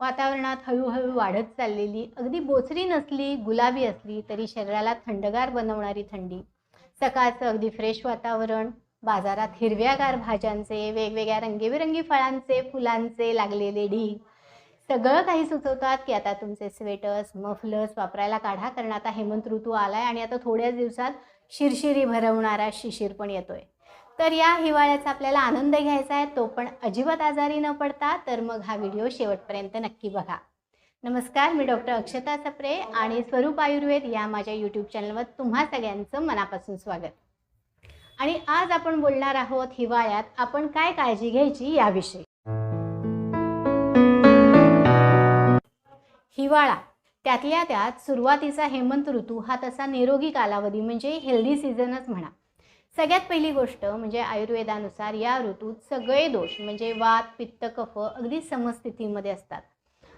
वातावरणात हळूहळू वाढत चाललेली अगदी बोचरी नसली गुलाबी असली तरी शरीराला थंडगार बनवणारी थंडी. सकाळचं अगदी फ्रेश वातावरण बाजारात हिरव्यागार भाज्यांचे वेगवेगळ्या रंगीबेरंगी फळांचे फुलांचे लागलेले ढीग. सगळं काही सुचवतात की आता तुमचे स्वेटर्स मफलर्स वापरायला काढा कारण आता हेमंत ऋतू आलाय आणि आता थोड्याच दिवसात शिरशिरी भरवणारा शिशिर पण येतोय. तर या हिवाळ्याचा आपल्याला आनंद घ्यायचा आहे तो पण अजिबात आजारी न पडता. तर मग हा व्हिडिओ शेवटपर्यंत नक्की बघा. नमस्कार मी डॉक्टर अक्षता सप्रे आणि स्वरूप आयुर्वेद या माझ्या यूट्यूब चॅनलवर तुम्हा सगळ्यांचं मनापासून स्वागत. आणि आज आपण बोलणार आहोत हिवाळ्यात आपण काय काळजी घ्यायची याविषयी. हिवाळा त्यातल्या त्यात सुरुवातीचा हेमंत ऋतू हा तसा निरोगी कालावधी म्हणजे हेल्दी सीझनच म्हणा. सगळ्यात पहिली गोष्ट म्हणजे आयुर्वेदानुसार या ऋतूत सगळे दोष म्हणजे वात पित्त कफ अगदी समस्थितीमध्ये असतात.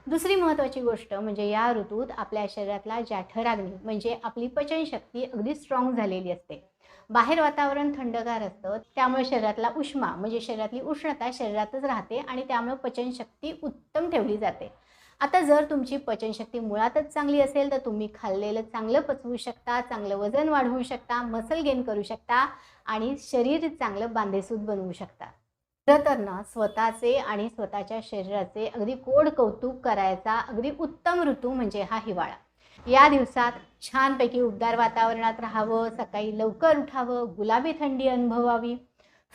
दुसरी महत्त्वाची गोष्ट म्हणजे या ऋतूत आपल्या शरीरातला जाठराग्नी म्हणजे आपली पचनशक्ती अगदी स्ट्रॉंग झालेली असते. बाहेर वातावरण थंडगार असतं त्यामुळे शरीरातला उष्मा म्हणजे शरीरातली उष्णता शरीरातच राहते आणि त्यामुळे पचनशक्ती उत्तम ठेवली जाते. आता जर तुमची पचनशक्ती मुळातच चांगली असेल तर तुम्ही खाल्लेलं चांगलं पचवू शकता चांगलं वजन वाढवू शकता मसल गेन करू शकता आणि शरीर चांगलं बांधेसूद बनवू शकता. खरं तर ना स्वतःचे आणि स्वतःच्या शरीराचे अगदी कोड कौतुक करायचा अगदी उत्तम ऋतू म्हणजे हा हिवाळा. या दिवसात छानपैकी उबदार वातावरणात राहावं सकाळी लवकर उठावं गुलाबी थंडी अनुभवावी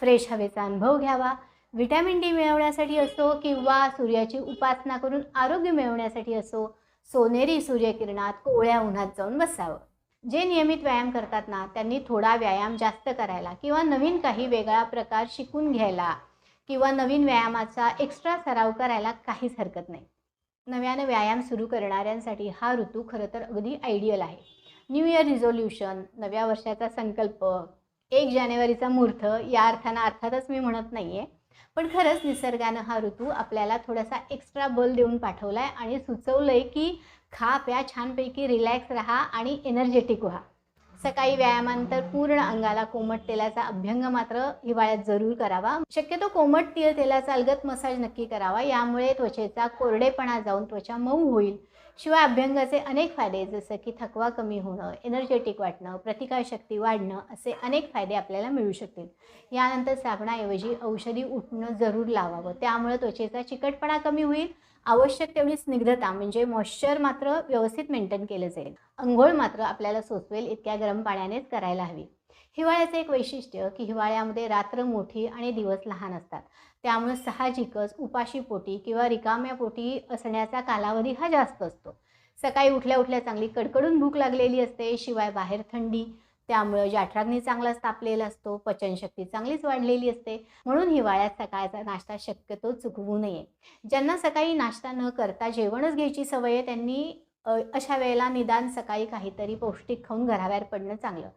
फ्रेश हवेचा अनुभव घ्यावा व्हिटॅमिन डी मिळवण्यासाठी असो किंवा सूर्याची उपासना करून आरोग्य मिळवण्यासाठी असो सोनेरी सूर्यकिरणात कोवळ्या उन्हात जाऊन बसावं. जे नियमित व्यायाम करतात ना त्यांनी थोडा व्यायाम जास्त करायला किंवा नवीन काही वेगळा प्रकार शिकून घ्यायला किंवा नवीन व्यायामाचा एक्स्ट्रा सराव करायला काहीच हरकत नाही. नव्यानं व्यायाम सुरू करणाऱ्यांसाठी हा ऋतू खरं तर अगदी आयडियल आहे. न्यू इयर रिझोल्युशन नव्या वर्षाचा संकल्प एक जानेवारीचा मुहूर्त या अर्थानं अर्थातच मी म्हणत नाही आहे पण खरंच निसर्गानं हा ऋतू आपल्याला थोडासा एक्स्ट्रा बल देऊन पाठवला आहे आणि सुचवलं आहे की खा प्या छानपैकी रिलॅक्स राहा आणि एनर्जेटिक व्हा. सकाळी व्यायामानंतर पूर्ण अंगाला कोमट तेलाचा अभ्यंग मात्र हिवाळ्यात जरूर करावा. शक्यतो कोमट तीळ तेलाचा अलगत मसाज नक्की करावा. यामुळे त्वचेचा कोरडेपणा जाऊन त्वचा मऊ होईल. शिवाय अभ्यंगाचे अनेक फायदे जसं की थकवा कमी होणं एनर्जेटिक वाटणं प्रतिकारशक्ती वाढणं असे अनेक फायदे आपल्याला मिळू शकतील. यानंतर साबणाऐवजी औषधी उठणं जरूर लावावं. त्यामुळे त्वचेचा चिकटपणा कमी होईल. आवश्यक तेवढी स्निग्धता म्हणजे मॉइश्चर मात्र व्यवस्थित मेंटेन केलं जाईल. अंघोळ मात्र आपल्याला सोचवेल इतक्या गरम पाण्यानेच करायला हवी. हिवाळ्याचं एक वैशिष्ट्य की हिवाळ्यामध्ये रात्र मोठी आणि दिवस लहान असतात. त्यामुळे साहजिकच उपाशी पोटी किंवा रिकाम्या पोटी असण्याचा कालावधी हा जास्त असतो. सकाळी उठल्या उठल्या चांगली कडकडून भूक लागलेली असते शिवाय बाहेर थंडी त्यामुळं जाठराग्नी चांगलाच तापलेला असतो पचनशक्ती चांगलीच वाढलेली असते. म्हणून हिवाळ्यात सकाळचा नाश्ता शक्यतो चुकवू नये. ज्यांना सकाळी नाश्ता न करता जेवणच घ्यायची सवय आहे त्यांनी अशा वेळेला निदान सकाळी काहीतरी पौष्टिक खाऊन घराबाहेर पडणं चांगलं.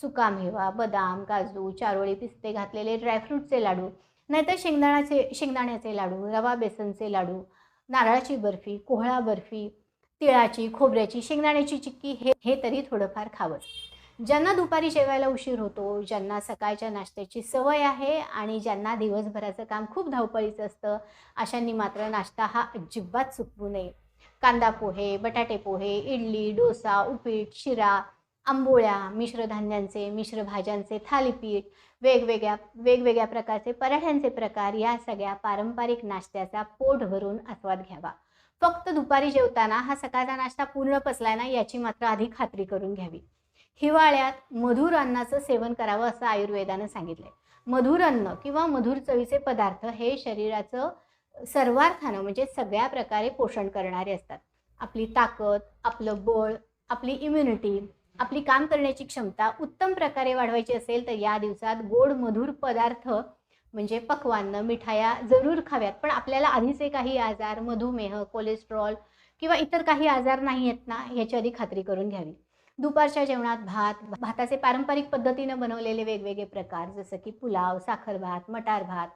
सुकामेवा बदाम काजू चारोळी पिस्ते घातलेले ड्रायफ्रूटचे लाडू नाहीतर शेंगदाण्याचे शेंगदाण्याचे लाडू रवा बेसनचे लाडू नारळाची बर्फी कोहळा बर्फी तिळाची खोबऱ्याची शेंगदाण्याची चिक्की हे हे तरी थोडंफार खावंच ज्यांना दुपारी जेवायला उशीर होतो ज्यांना सकाळच्या नाश्त्याची सवय आहे आणि ज्यांना दिवसभराचं काम खूप धावपळीचं असतं अशांनी मात्र नाश्ता हा अजिबात चुकवू नये. कांदा पोहे बटाटे पोहे इडली डोसा उपीट शिरा आंबोळ्या मिश्रधान्यांचे मिश्र भाज्यांचे थालीपीठ वेगवेगळ्या वेगवेगळ्या प्रकारचे पराठ्यांचे प्रकार या सगळ्या पारंपरिक नाश्त्याचा पोट भरून आस्वाद घ्यावा. फक्त दुपारी जेवताना हा सकाळचा नाश्ता पूर्ण पचलाय ना याची मात्र आधी खात्री करून घ्यावी. हिवाळ्यात मधुर अन्नाचं सेवन करावं असं आयुर्वेदानं सांगितलंय. मधुर अन्न किंवा मधुर चवीचे पदार्थ हे शरीराचं सर्वार्थानं म्हणजे सगळ्या प्रकारे पोषण करणारे असतात. आपली ताकद आपलं बळ आपली इम्युनिटी आपली काम करण्याची क्षमता उत्तम प्रकारे वाढवायची असेल तर या दिवसात गोड मधुर पदार्थ म्हणजे पक्वान्न मिठाया जरूर खाव्यात. पण आपल्याला आधीचे काही आजार मधुमेह कोलेस्ट्रॉल किंवा इतर काही आजार नाही आहेत ना ह्याची आधी खात्री करून घ्यावी. दुपारच्या जेवणात भात भाताचे पारंपरिक पद्धतीनं बनवलेले वेगवेगळे प्रकार जसं की पुलाव साखर भात मटार भात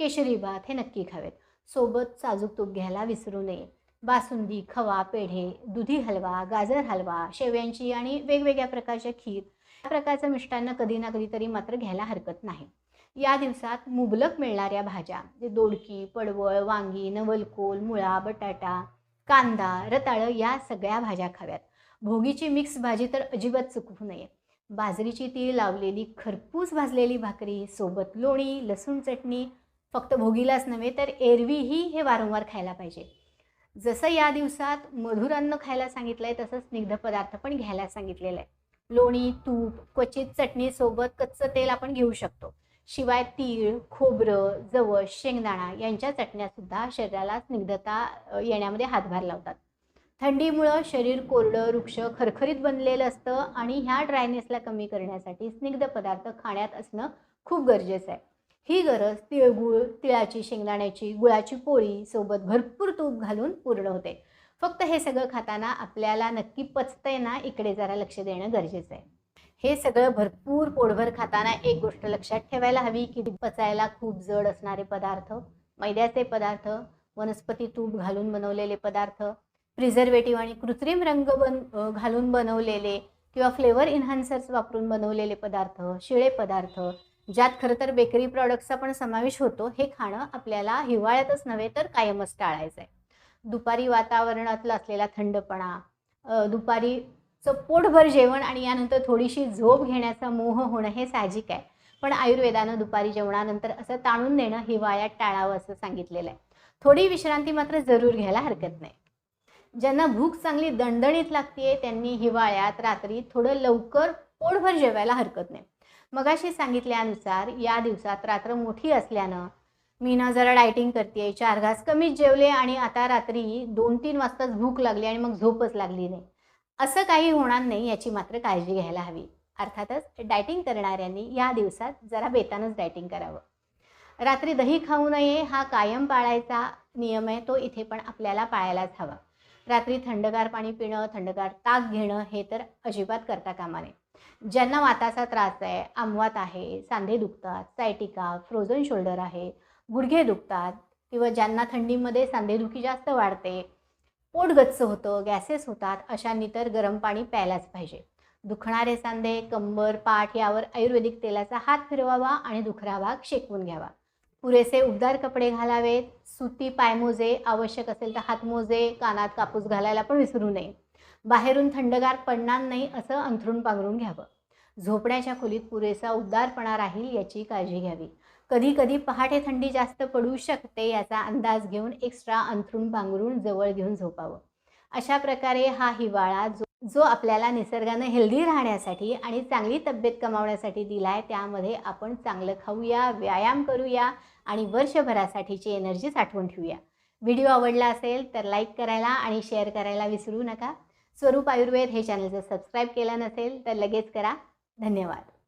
केशरी भात हे नक्की खावेत. सोबत साजूक तूप घ्यायला विसरू नये. बासुंदी खवा पेढे दुधी हलवा गाजर हलवा शेव्यांची आणि वेगवेगळ्या प्रकारच्या खीर. या प्रकारचं मिष्टान्न कधी ना कधीतरी मात्र घ्यायला हरकत नाही. या दिवसात मुबलक मिळणाऱ्या भाज्या जे दोडकी पडवळ वांगी नवलकोल मुळा बटाटा कांदा रताळं या सगळ्या भाज्या खाव्यात. भोगीची मिक्स भाजी तर अजिबात चुकवू नये. बाजरीची तीळ लावलेली खरपूस भाजलेली भाकरी सोबत लोणी लसूण चटणी फक्त भोगीलाच नव्हे तर एरवीही हे वारंवार खायला पाहिजे. जसं या दिवसात मधुर अन्न खायला सांगितलं आहे तसं स्निग्ध पदार्थ पण घ्यायला सांगितलेलं आहे लोणी तूप क्वचित चटणीसोबत कच्चं तेल आपण घेऊ शकतो. शिवाय तीळ खोबरं जवस शेंगदाणा यांच्या चटण्यासुद्धा शरीराला स्निग्धता येण्यामध्ये हातभार लावतात. थंडीमुळं शरीर कोरडं वृक्ष खरखरीत बनलेलं असतं आणि ह्या ड्रायनेसला कमी करण्यासाठी स्निग्ध पदार्थ खाण्यात असणं खूप गरजेचं आहे. ही गरज तिळगुळ तिळाची शेंगदाण्याची गुळाची पोळी सोबत भरपूर तूप घालून पूर्ण होते. फक्त हे सगळं खाताना आपल्याला नक्की पचतंय ना इकडे जरा लक्ष देणं गरजेचं आहे. हे सगळं भरपूर पोटभर खाताना एक गोष्ट लक्षात ठेवायला हवी की पचायला खूप जड असणारे पदार्थ मैद्याचे पदार्थ वनस्पती तूप घालून बनवलेले पदार्थ प्रिझर्वेटिव्ह आणि कृत्रिम रंग बन घालून बनवलेले किंवा फ्लेवर इन्हान्सर्स वापरून बनवलेले पदार्थ शिळे पदार्थ ज्यात खरं तर बेकरी प्रॉडक्टचा पण समावेश होतो हे खाणं आपल्याला हिवाळ्यातच नव्हे तर कायमच टाळायचं आहे दुपारी वातावरणातला असलेला थंडपणा दुपारी दुपारीचं पोटभर जेवण आणि यानंतर थोडीशी झोप घेण्याचा मोह होणं हे साहजिक आहे. पण आयुर्वेदानं दुपारी जेवणानंतर असं ताणून देणं हिवाळ्यात टाळावं असं सांगितलेलं आहे थोडी विश्रांती मात्र जरूर घ्यायला हरकत नाही. ज्यांना भूक चांगली दणदणीत लागते त्यांनी हिवाळ्यात रात्री थोडं लवकर पोटभर जेवायला हरकत नाही. मगाशी सांगितल्यानुसार या दिवसात रात्र मोठी असल्यानं मी ना जरा डायटिंग करते चार घास कमीच जेवले आणि आता रात्री दोन तीन वाजताच भूक लागली आणि मग झोपच लागली नाही. असं काही होणार नाही याची मात्र काळजी घ्यायला हवी. अर्थातच डायटिंग करणाऱ्यांनी या दिवसात जरा बेतानच डायटिंग करावं. रात्री दही खाऊ नये हा कायम पाळायचा नियम आहे तो इथे पण आपल्याला पाळायलाच हवा. रात्री थंडगार पाणी पिणं थंडगार ताक घेणं हे तर अजिबात करता कामा नये. ज्यांना वाताचा त्रास आहे आमवात आहे सांधे दुखतात सायटिका फ्रोझन शोल्डर आहे गुडघे दुखतात किंवा ज्यांना थंडीमध्ये सांधेदुखी जास्त वाढते पोट गच्च होतं गॅसेस होतात अशांनी तर गरम पाणी प्यायलाच पाहिजे. दुखणारे सांधे कंबर पाठ यावर आयुर्वेदिक तेलाचा हात फिरवावा आणि दुखरा भाग शेकवून घ्यावा. पुरेसे उबदार कपडे घालावेत सुती पायमोजे आवश्यक असेल तर हातमोजे कानात कापूस घालायला पण विसरू नये. बाहेरून थंडगार पडणार नाही असं अंथरूण पांघरून घ्यावं. झोपण्याच्या खोलीत पुरेसा उद्दारपणा राहील याची काळजी घ्यावी. कधी कधी पहाटे थंडी जास्त पडू शकते याचा अंदाज घेऊन एक्स्ट्रा अंथरूण पांघरून जवळ घेऊन झोपावं. अशा प्रकारे हा हिवाळा जो जो आपल्याला निसर्गानं हेल्दी राहण्यासाठी आणि चांगली तब्येत कमावण्यासाठी दिला आहे त्यामध्ये आपण चांगलं खाऊया व्यायाम करूया आणि वर्षभरासाठीची एनर्जी साठवून ठेवूया. व्हिडिओ आवडला असेल तर लाईक करायला आणि शेअर करायला विसरू नका. स्वरूप आयुर्वेद हे चॅनल जर सबस्क्राईब केलं नसेल तर लगेच करा. धन्यवाद.